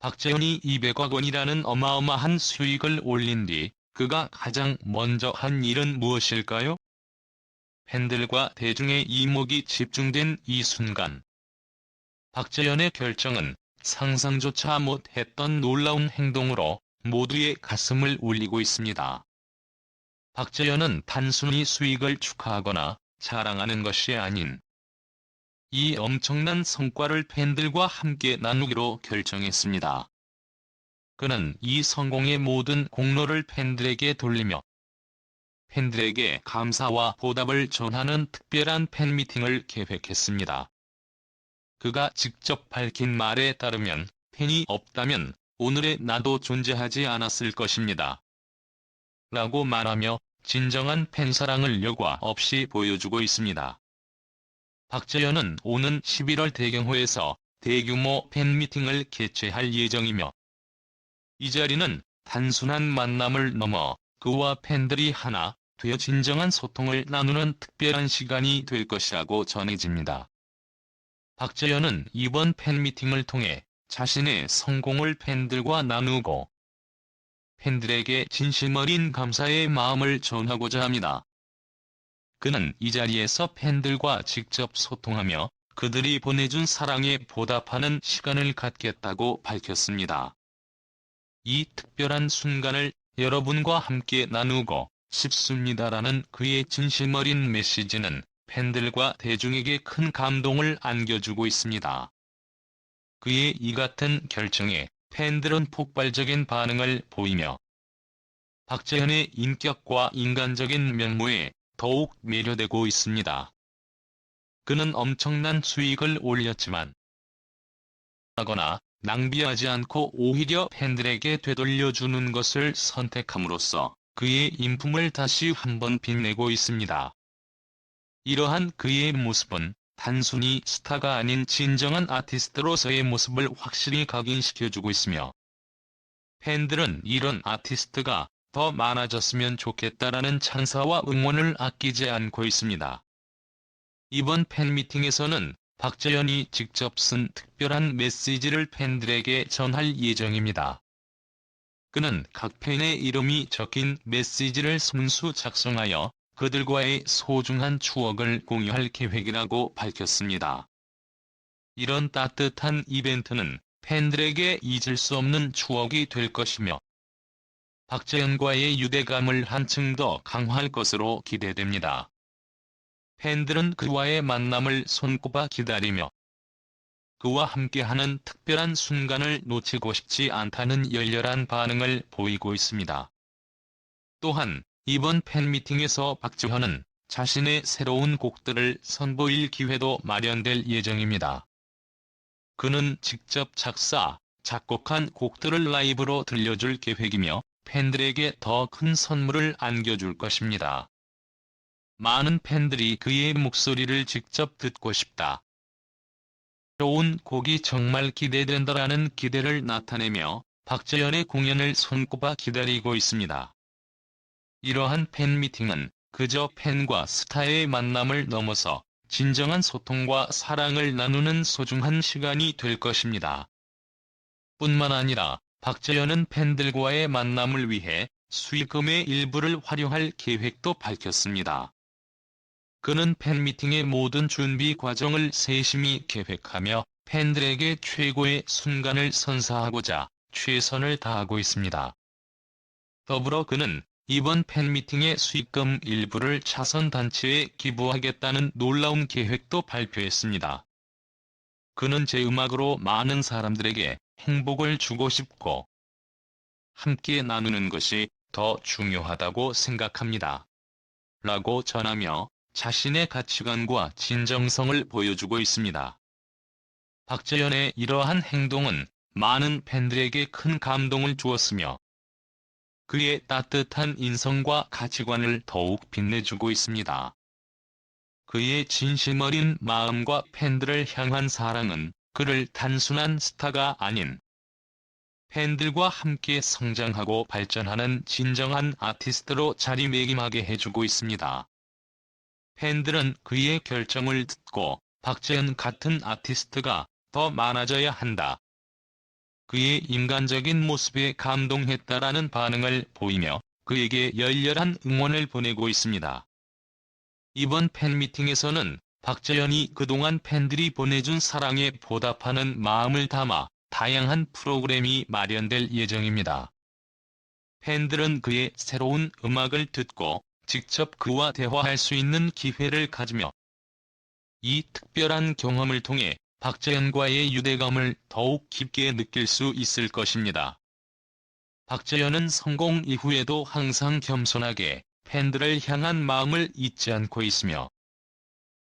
박재현이 200억 원이라는 어마어마한 수익을 올린 뒤 그가 가장 먼저 한 일은 무엇일까요? 팬들과 대중의 이목이 집중된 이 순간. 박재현의 결정은 상상조차 못했던 놀라운 행동으로 모두의 가슴을 울리고 있습니다. 박재현은 단순히 수익을 축하하거나 자랑하는 것이 아닌 이 엄청난 성과를 팬들과 함께 나누기로 결정했습니다. 그는 이 성공의 모든 공로를 팬들에게 돌리며 팬들에게 감사와 보답을 전하는 특별한 팬미팅을 계획했습니다. 그가 직접 밝힌 말에 따르면 팬이 없다면 오늘의 나도 존재하지 않았을 것입니다. 라고 말하며 진정한 팬사랑을 여과 없이 보여주고 있습니다. 박재현은 오는 11월 대경호에서 대규모 팬미팅을 개최할 예정이며 이 자리는 단순한 만남을 넘어 그와 팬들이 하나 되어 진정한 소통을 나누는 특별한 시간이 될 것이라고 전해집니다. 박재현은 이번 팬미팅을 통해 자신의 성공을 팬들과 나누고 팬들에게 진심 어린 감사의 마음을 전하고자 합니다. 그는 이 자리에서 팬들과 직접 소통하며 그들이 보내준 사랑에 보답하는 시간을 갖겠다고 밝혔습니다. 이 특별한 순간을 여러분과 함께 나누고 싶습니다라는 그의 진심 어린 메시지는 팬들과 대중에게 큰 감동을 안겨주고 있습니다. 그의 이 같은 결정에 팬들은 폭발적인 반응을 보이며 박재현의 인격과 인간적인 면모에 더욱 매료되고 있습니다. 그는 엄청난 수익을 올렸지만 하거나 낭비하지 않고 오히려 팬들에게 되돌려주는 것을 선택함으로써 그의 인품을 다시 한번 빛내고 있습니다. 이러한 그의 모습은 단순히 스타가 아닌 진정한 아티스트로서의 모습을 확실히 각인시켜주고 있으며 팬들은 이런 아티스트가 더 많아졌으면 좋겠다라는 찬사와 응원을 아끼지 않고 있습니다. 이번 팬미팅에서는 박재현이 직접 쓴 특별한 메시지를 팬들에게 전할 예정입니다. 그는 각 팬의 이름이 적힌 메시지를 손수 작성하여 그들과의 소중한 추억을 공유할 계획이라고 밝혔습니다. 이런 따뜻한 이벤트는 팬들에게 잊을 수 없는 추억이 될 것이며 박재현과의 유대감을 한층 더 강화할 것으로 기대됩니다. 팬들은 그와의 만남을 손꼽아 기다리며 그와 함께하는 특별한 순간을 놓치고 싶지 않다는 열렬한 반응을 보이고 있습니다. 또한 이번 팬미팅에서 박재현은 자신의 새로운 곡들을 선보일 기회도 마련될 예정입니다. 그는 직접 작사, 작곡한 곡들을 라이브로 들려줄 계획이며 팬들에게 더 큰 선물을 안겨줄 것입니다. 많은 팬들이 그의 목소리를 직접 듣고 싶다. 새로운 곡이 정말 기대된다라는 기대를 나타내며 박재현의 공연을 손꼽아 기다리고 있습니다. 이러한 팬미팅은 그저 팬과 스타의 만남을 넘어서 진정한 소통과 사랑을 나누는 소중한 시간이 될 것입니다. 뿐만 아니라 박재현은 팬들과의 만남을 위해 수익금의 일부를 활용할 계획도 밝혔습니다. 그는 팬미팅의 모든 준비 과정을 세심히 계획하며 팬들에게 최고의 순간을 선사하고자 최선을 다하고 있습니다. 더불어 그는 이번 팬미팅의 수익금 일부를 차선단체에 기부하겠다는 놀라운 계획도 발표했습니다. 그는 제 음악으로 많은 사람들에게 행복을 주고 싶고 함께 나누는 것이 더 중요하다고 생각합니다. 라고 전하며 자신의 가치관과 진정성을 보여주고 있습니다. 박재현의 이러한 행동은 많은 팬들에게 큰 감동을 주었으며 그의 따뜻한 인성과 가치관을 더욱 빛내주고 있습니다. 그의 진심 어린 마음과 팬들을 향한 사랑은 그를 단순한 스타가 아닌 팬들과 함께 성장하고 발전하는 진정한 아티스트로 자리매김하게 해주고 있습니다. 팬들은 그의 결정을 듣고 박재현 같은 아티스트가 더 많아져야 한다. 그의 인간적인 모습에 감동했다라는 반응을 보이며 그에게 열렬한 응원을 보내고 있습니다. 이번 팬미팅에서는 박재현이 그동안 팬들이 보내준 사랑에 보답하는 마음을 담아 다양한 프로그램이 마련될 예정입니다. 팬들은 그의 새로운 음악을 듣고 직접 그와 대화할 수 있는 기회를 가지며 이 특별한 경험을 통해 박재현과의 유대감을 더욱 깊게 느낄 수 있을 것입니다. 박재현은 성공 이후에도 항상 겸손하게 팬들을 향한 마음을 잊지 않고 있으며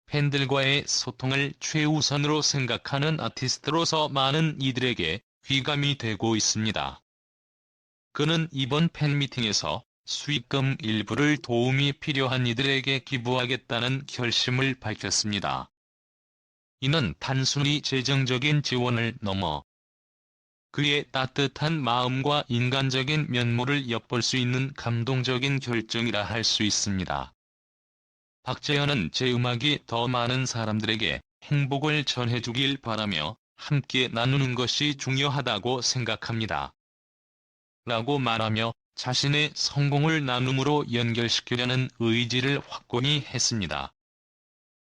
팬들과의 소통을 최우선으로 생각하는 아티스트로서 많은 이들에게 귀감이 되고 있습니다. 그는 이번 팬미팅에서 수익금 일부를 도움이 필요한 이들에게 기부하겠다는 결심을 밝혔습니다. 이는 단순히 재정적인 지원을 넘어 그의 따뜻한 마음과 인간적인 면모를 엿볼 수 있는 감동적인 결정이라 할 수 있습니다. 박재현은 제 음악이 더 많은 사람들에게 행복을 전해주길 바라며 함께 나누는 것이 중요하다고 생각합니다. 라고 말하며 자신의 성공을 나눔으로 연결시키려는 의지를 확고히 했습니다.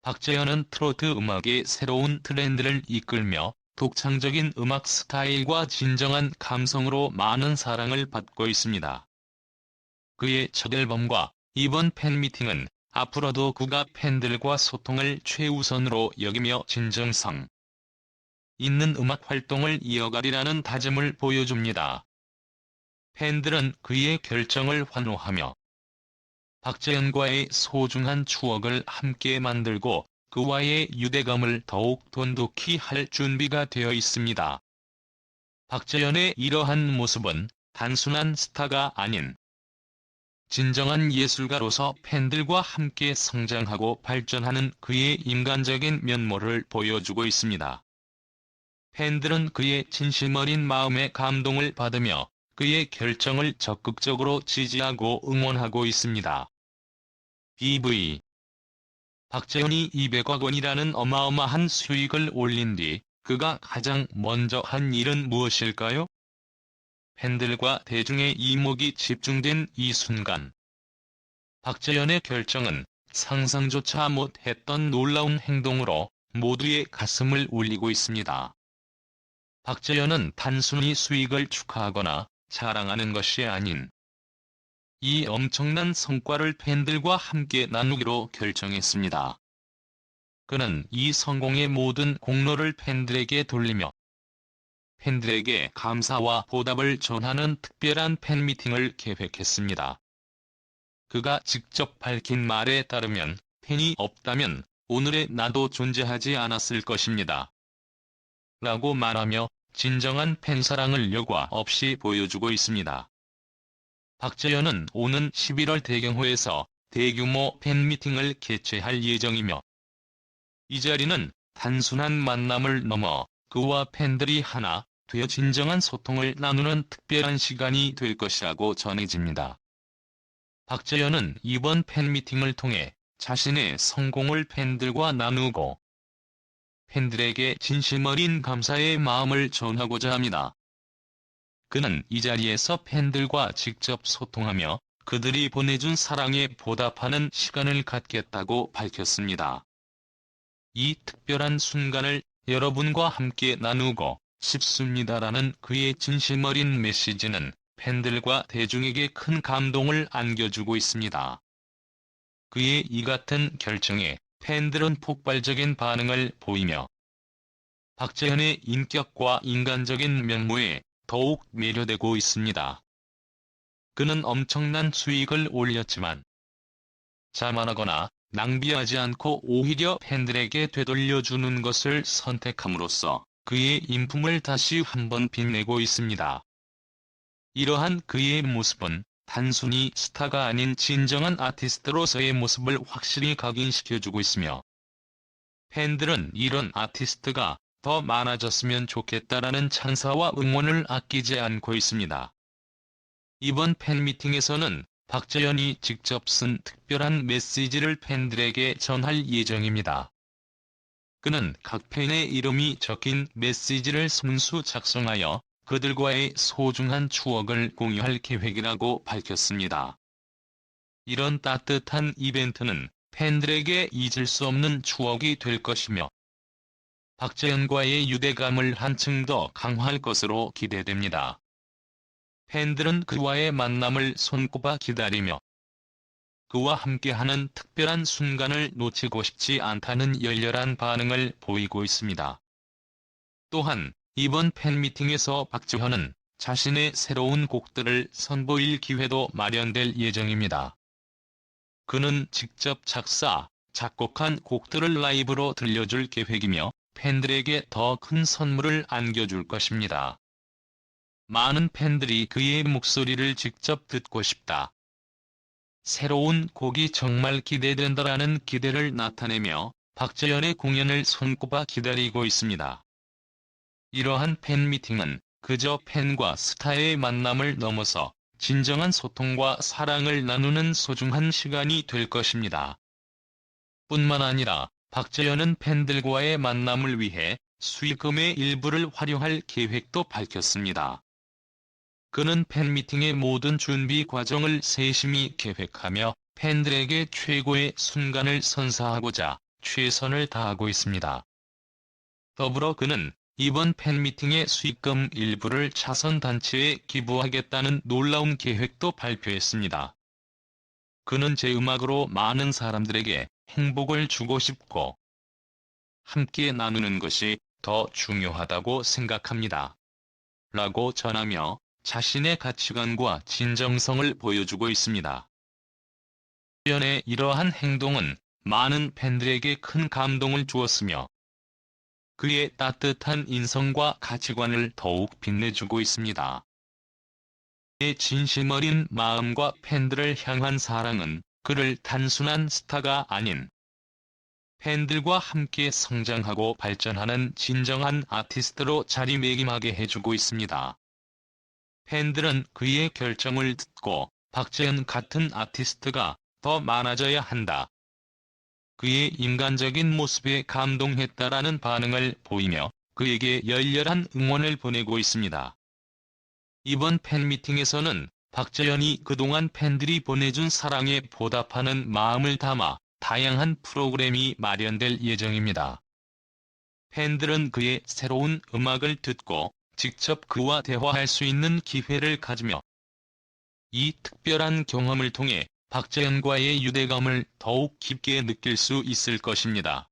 박재현은 트로트 음악의 새로운 트렌드를 이끌며 독창적인 음악 스타일과 진정한 감성으로 많은 사랑을 받고 있습니다. 그의 첫 앨범과 이번 팬미팅은 앞으로도 그가 팬들과 소통을 최우선으로 여기며 진정성 있는 음악 활동을 이어가리라는 다짐을 보여줍니다. 팬들은 그의 결정을 환호하며 박재현과의 소중한 추억을 함께 만들고 그와의 유대감을 더욱 돈독히 할 준비가 되어 있습니다. 박재현의 이러한 모습은 단순한 스타가 아닌 진정한 예술가로서 팬들과 함께 성장하고 발전하는 그의 인간적인 면모를 보여주고 있습니다. 팬들은 그의 진심 어린 마음에 감동을 받으며 그의 결정을 적극적으로 지지하고 응원하고 있습니다. BV 박재현이 200억 원이라는 어마어마한 수익을 올린 뒤 그가 가장 먼저 한 일은 무엇일까요? 팬들과 대중의 이목이 집중된 이 순간. 박재현의 결정은 상상조차 못했던 놀라운 행동으로 모두의 가슴을 울리고 있습니다. 박재현은 단순히 수익을 축하하거나 자랑하는 것이 아닌 이 엄청난 성과를 팬들과 함께 나누기로 결정했습니다. 그는 이 성공의 모든 공로를 팬들에게 돌리며 팬들에게 감사와 보답을 전하는 특별한 팬미팅을 계획했습니다. 그가 직접 밝힌 말에 따르면 팬이 없다면 오늘의 나도 존재하지 않았을 것입니다. 라고 말하며 진정한 팬사랑을 여과 없이 보여주고 있습니다. 박재현은 오는 11월 대경호에서 대규모 팬미팅을 개최할 예정이며 이 자리는 단순한 만남을 넘어 그와 팬들이 하나 되어 진정한 소통을 나누는 특별한 시간이 될 것이라고 전해집니다. 박재현은 이번 팬미팅을 통해 자신의 성공을 팬들과 나누고 팬들에게 진심 어린 감사의 마음을 전하고자 합니다. 그는 이 자리에서 팬들과 직접 소통하며 그들이 보내준 사랑에 보답하는 시간을 갖겠다고 밝혔습니다. 이 특별한 순간을 여러분과 함께 나누고 싶습니다라는 그의 진심 어린 메시지는 팬들과 대중에게 큰 감동을 안겨주고 있습니다. 그의 이 같은 결정에 팬들은 폭발적인 반응을 보이며 박재현의 인격과 인간적인 면모에 더욱 매료되고 있습니다. 그는 엄청난 수익을 올렸지만 자만하거나 낭비하지 않고 오히려 팬들에게 되돌려주는 것을 선택함으로써 그의 인품을 다시 한번 빛내고 있습니다. 이러한 그의 모습은 단순히 스타가 아닌 진정한 아티스트로서의 모습을 확실히 각인시켜주고 있으며 팬들은 이런 아티스트가 더 많아졌으면 좋겠다라는 찬사와 응원을 아끼지 않고 있습니다. 이번 팬미팅에서는 박재현이 직접 쓴 특별한 메시지를 팬들에게 전할 예정입니다. 그는 각 팬의 이름이 적힌 메시지를 손수 작성하여 그들과의 소중한 추억을 공유할 계획이라고 밝혔습니다. 이런 따뜻한 이벤트는 팬들에게 잊을 수 없는 추억이 될 것이며 박재현과의 유대감을 한층 더 강화할 것으로 기대됩니다. 팬들은 그와의 만남을 손꼽아 기다리며 그와 함께하는 특별한 순간을 놓치고 싶지 않다는 열렬한 반응을 보이고 있습니다. 또한 이번 팬미팅에서 박지현은 자신의 새로운 곡들을 선보일 기회도 마련될 예정입니다. 그는 직접 작사, 작곡한 곡들을 라이브로 들려줄 계획이며 팬들에게 더 큰 선물을 안겨줄 것입니다. 많은 팬들이 그의 목소리를 직접 듣고 싶다. 새로운 곡이 정말 기대된다라는 기대를 나타내며 박재현의 공연을 손꼽아 기다리고 있습니다. 이러한 팬미팅은 그저 팬과 스타의 만남을 넘어서 진정한 소통과 사랑을 나누는 소중한 시간이 될 것입니다. 뿐만 아니라 박재현은 팬들과의 만남을 위해 수익금의 일부를 활용할 계획도 밝혔습니다. 그는 팬미팅의 모든 준비 과정을 세심히 계획하며 팬들에게 최고의 순간을 선사하고자 최선을 다하고 있습니다. 더불어 그는 이번 팬미팅의 수익금 일부를 차선단체에 기부하겠다는 놀라운 계획도 발표했습니다. 그는 제 음악으로 많은 사람들에게 행복을 주고 싶고 함께 나누는 것이 더 중요하다고 생각합니다. 라고 전하며 자신의 가치관과 진정성을 보여주고 있습니다. 연의 이러한 행동은 많은 팬들에게 큰 감동을 주었으며 그의 따뜻한 인성과 가치관을 더욱 빛내주고 있습니다. 그의 진심 어린 마음과 팬들을 향한 사랑은 그를 단순한 스타가 아닌 팬들과 함께 성장하고 발전하는 진정한 아티스트로 자리매김하게 해주고 있습니다. 팬들은 그의 결정을 듣고 박재현 같은 아티스트가 더 많아져야 한다. 그의 인간적인 모습에 감동했다라는 반응을 보이며 그에게 열렬한 응원을 보내고 있습니다. 이번 팬미팅에서는 박재현이 그동안 팬들이 보내준 사랑에 보답하는 마음을 담아 다양한 프로그램이 마련될 예정입니다. 팬들은 그의 새로운 음악을 듣고 직접 그와 대화할 수 있는 기회를 가지며 이 특별한 경험을 통해 박재현과의 유대감을 더욱 깊게 느낄 수 있을 것입니다.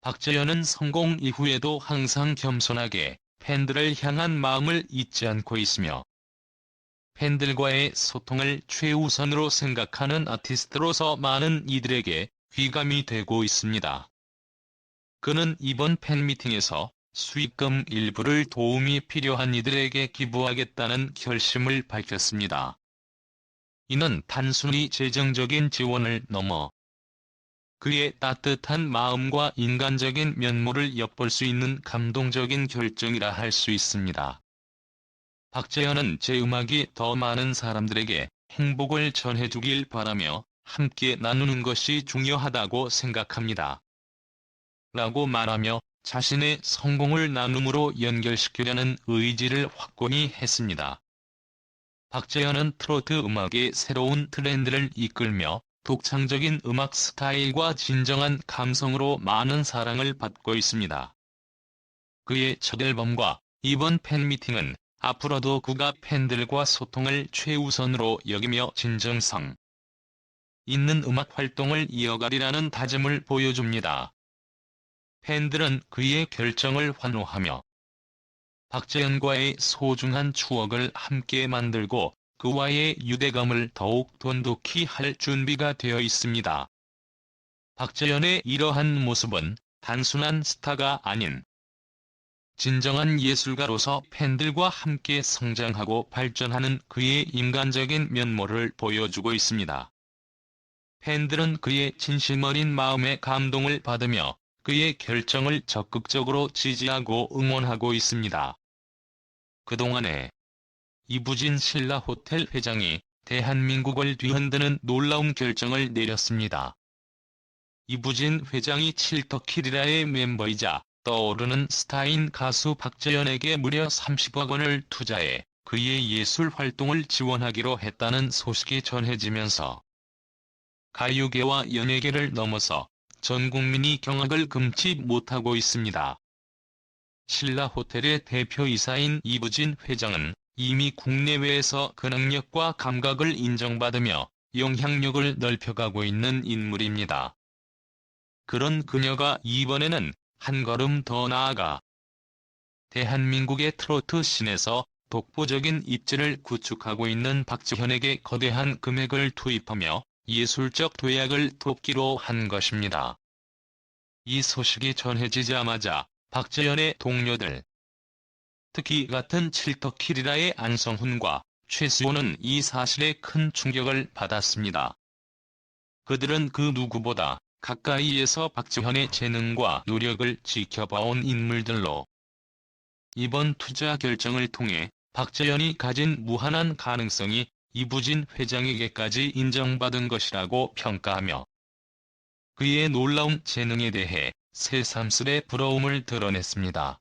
박재현은 성공 이후에도 항상 겸손하게 팬들을 향한 마음을 잊지 않고 있으며 팬들과의 소통을 최우선으로 생각하는 아티스트로서 많은 이들에게 귀감이 되고 있습니다. 그는 이번 팬미팅에서 수익금 일부를 도움이 필요한 이들에게 기부하겠다는 결심을 밝혔습니다. 이는 단순히 재정적인 지원을 넘어 그의 따뜻한 마음과 인간적인 면모를 엿볼 수 있는 감동적인 결정이라 할 수 있습니다. 박재현은 제 음악이 더 많은 사람들에게 행복을 전해주길 바라며 함께 나누는 것이 중요하다고 생각합니다. 라고 말하며 자신의 성공을 나눔으로 연결시키려는 의지를 확고히 했습니다. 박재현은 트로트 음악의 새로운 트렌드를 이끌며 독창적인 음악 스타일과 진정한 감성으로 많은 사랑을 받고 있습니다. 그의 첫 앨범과 이번 팬미팅은 앞으로도 그가 팬들과 소통을 최우선으로 여기며 진정성 있는 음악 활동을 이어가리라는 다짐을 보여줍니다. 팬들은 그의 결정을 환호하며 박재현과의 소중한 추억을 함께 만들고 그와의 유대감을 더욱 돈독히 할 준비가 되어 있습니다. 박재현의 이러한 모습은 단순한 스타가 아닌 진정한 예술가로서 팬들과 함께 성장하고 발전하는 그의 인간적인 면모를 보여주고 있습니다. 팬들은 그의 진심 어린 마음에 감동을 받으며 그의 결정을 적극적으로 지지하고 응원하고 있습니다. 그동안에 이부진 신라 호텔 회장이 대한민국을 뒤흔드는 놀라운 결정을 내렸습니다. 이부진 회장이 칠터키리라의 멤버이자 떠오르는 스타인 가수 박재현에게 무려 30억 원을 투자해 그의 예술 활동을 지원하기로 했다는 소식이 전해지면서 가요계와 연예계를 넘어서 전 국민이 경악을 금치 못하고 있습니다. 신라 호텔의 대표이사인 이부진 회장은 이미 국내외에서 그 능력과 감각을 인정받으며 영향력을 넓혀가고 있는 인물입니다. 그런 그녀가 이번에는 한 걸음 더 나아가 대한민국의 트로트 씬에서 독보적인 입지를 구축하고 있는 박지현에게 거대한 금액을 투입하며 예술적 도약을 돕기로 한 것입니다. 이 소식이 전해지자마자 박재현의 동료들, 특히 같은 칠터키리라의 안성훈과 최수호는 이 사실에 큰 충격을 받았습니다. 그들은 그 누구보다 가까이에서 박지현의 재능과 노력을 지켜봐온 인물들로 이번 투자 결정을 통해 박재현이 가진 무한한 가능성이 이부진 회장에게까지 인정받은 것이라고 평가하며 그의 놀라운 재능에 대해 새삼스레 부러움을 드러냈습니다.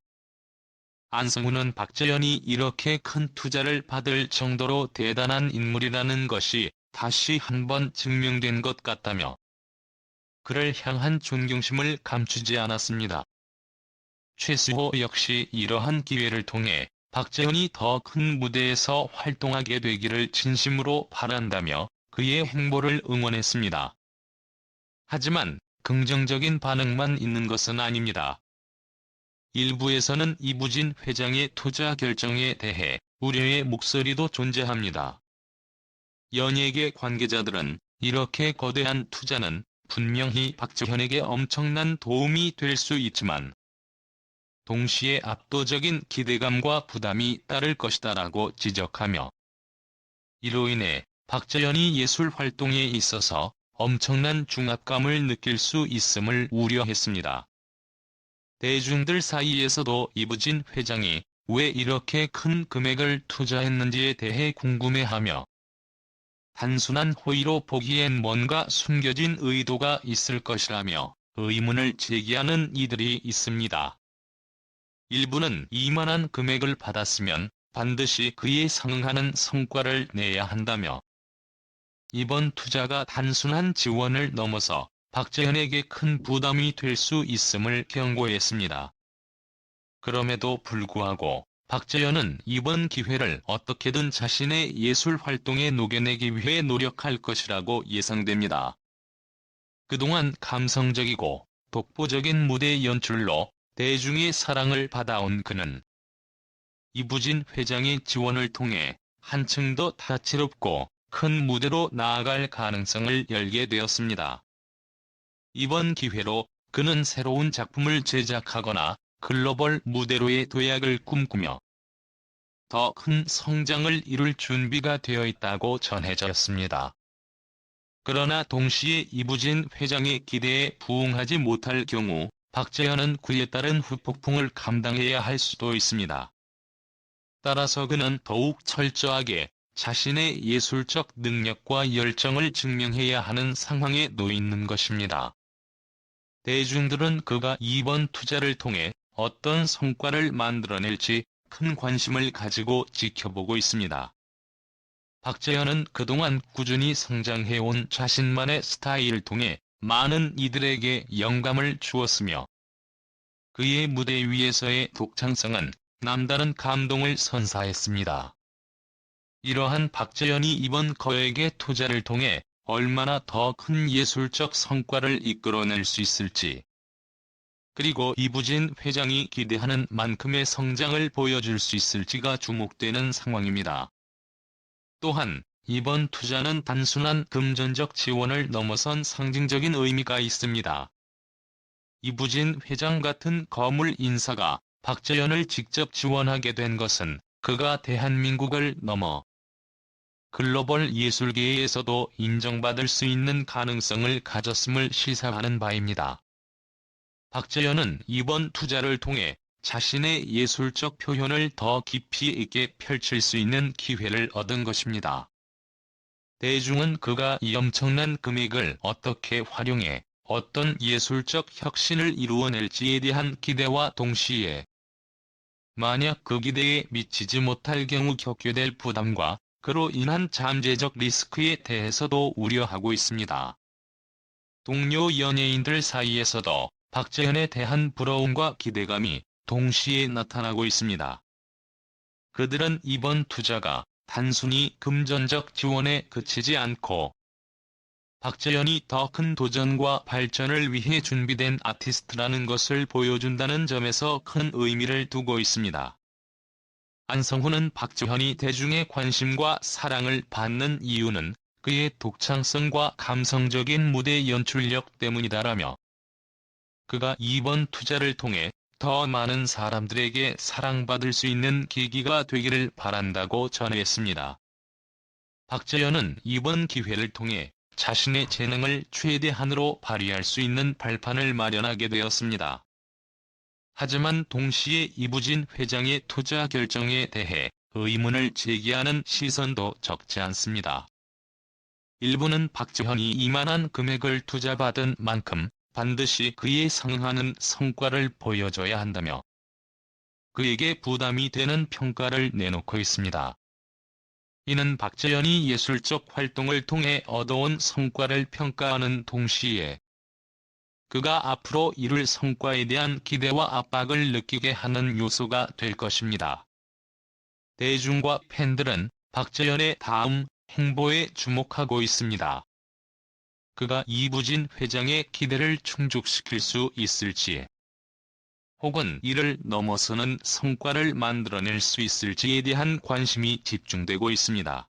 안성훈은 박재현이 이렇게 큰 투자를 받을 정도로 대단한 인물이라는 것이 다시 한번 증명된 것 같다며 그를 향한 존경심을 감추지 않았습니다. 최수호 역시 이러한 기회를 통해 박재현이 더 큰 무대에서 활동하게 되기를 진심으로 바란다며 그의 행보를 응원했습니다. 하지만 긍정적인 반응만 있는 것은 아닙니다. 일부에서는 이부진 회장의 투자 결정에 대해 우려의 목소리도 존재합니다. 연예계 관계자들은 이렇게 거대한 투자는 분명히 박재현에게 엄청난 도움이 될 수 있지만 동시에 압도적인 기대감과 부담이 따를 것이다 라고 지적하며 이로 인해 박재현이 예술 활동에 있어서 엄청난 중압감을 느낄 수 있음을 우려했습니다. 대중들 사이에서도 이부진 회장이 왜 이렇게 큰 금액을 투자했는지에 대해 궁금해하며 단순한 호의로 보기엔 뭔가 숨겨진 의도가 있을 것이라며 의문을 제기하는 이들이 있습니다. 일부는 이만한 금액을 받았으면 반드시 그에 상응하는 성과를 내야 한다며 이번 투자가 단순한 지원을 넘어서 박재현에게 큰 부담이 될 수 있음을 경고했습니다. 그럼에도 불구하고 박재현은 이번 기회를 어떻게든 자신의 예술 활동에 녹여내기 위해 노력할 것이라고 예상됩니다. 그동안 감성적이고 독보적인 무대 연출로 대중의 사랑을 받아온 그는 이부진 회장의 지원을 통해 한층 더 다채롭고 큰 무대로 나아갈 가능성을 열게 되었습니다. 이번 기회로 그는 새로운 작품을 제작하거나 글로벌 무대로의 도약을 꿈꾸며 더 큰 성장을 이룰 준비가 되어 있다고 전해졌습니다. 그러나 동시에 이부진 회장의 기대에 부응하지 못할 경우 박재현은 그에 따른 후폭풍을 감당해야 할 수도 있습니다. 따라서 그는 더욱 철저하게 자신의 예술적 능력과 열정을 증명해야 하는 상황에 놓이는 것입니다. 대중들은 그가 이번 투자를 통해 어떤 성과를 만들어낼지 큰 관심을 가지고 지켜보고 있습니다. 박재현은 그동안 꾸준히 성장해온 자신만의 스타일을 통해 많은 이들에게 영감을 주었으며 그의 무대 위에서의 독창성은 남다른 감동을 선사했습니다. 이러한 박재현이 이번 거액의 투자를 통해 얼마나 더 큰 예술적 성과를 이끌어낼 수 있을지 그리고 이부진 회장이 기대하는 만큼의 성장을 보여줄 수 있을지가 주목되는 상황입니다. 또한 이번 투자는 단순한 금전적 지원을 넘어선 상징적인 의미가 있습니다. 이부진 회장 같은 거물 인사가 박재현을 직접 지원하게 된 것은 그가 대한민국을 넘어 글로벌 예술계에서도 인정받을 수 있는 가능성을 가졌음을 시사하는 바입니다. 박재현은 이번 투자를 통해 자신의 예술적 표현을 더 깊이 있게 펼칠 수 있는 기회를 얻은 것입니다. 대중은 그가 이 엄청난 금액을 어떻게 활용해 어떤 예술적 혁신을 이루어낼지에 대한 기대와 동시에 만약 그 기대에 미치지 못할 경우 겪게 될 부담과 그로 인한 잠재적 리스크에 대해서도 우려하고 있습니다. 동료 연예인들 사이에서도 박재현에 대한 부러움과 기대감이 동시에 나타나고 있습니다. 그들은 이번 투자가 단순히 금전적 지원에 그치지 않고 박재현이 더 큰 도전과 발전을 위해 준비된 아티스트라는 것을 보여준다는 점에서 큰 의미를 두고 있습니다. 안성훈은 박재현이 대중의 관심과 사랑을 받는 이유는 그의 독창성과 감성적인 무대 연출력 때문이다라며 그가 이번 투자를 통해 더 많은 사람들에게 사랑받을 수 있는 계기가 되기를 바란다고 전했습니다. 박재현은 이번 기회를 통해 자신의 재능을 최대한으로 발휘할 수 있는 발판을 마련하게 되었습니다. 하지만 동시에 이부진 회장의 투자 결정에 대해 의문을 제기하는 시선도 적지 않습니다. 일부는 박재현이 이만한 금액을 투자받은 만큼 반드시 그에 상응하는 성과를 보여줘야 한다며 그에게 부담이 되는 평가를 내놓고 있습니다. 이는 박재현이 예술적 활동을 통해 얻어온 성과를 평가하는 동시에 그가 앞으로 이룰 성과에 대한 기대와 압박을 느끼게 하는 요소가 될 것입니다. 대중과 팬들은 박재현의 다음 행보에 주목하고 있습니다. 그가 이부진 회장의 기대를 충족시킬 수 있을지, 혹은 이를 넘어서는 성과를 만들어낼 수 있을지에 대한 관심이 집중되고 있습니다.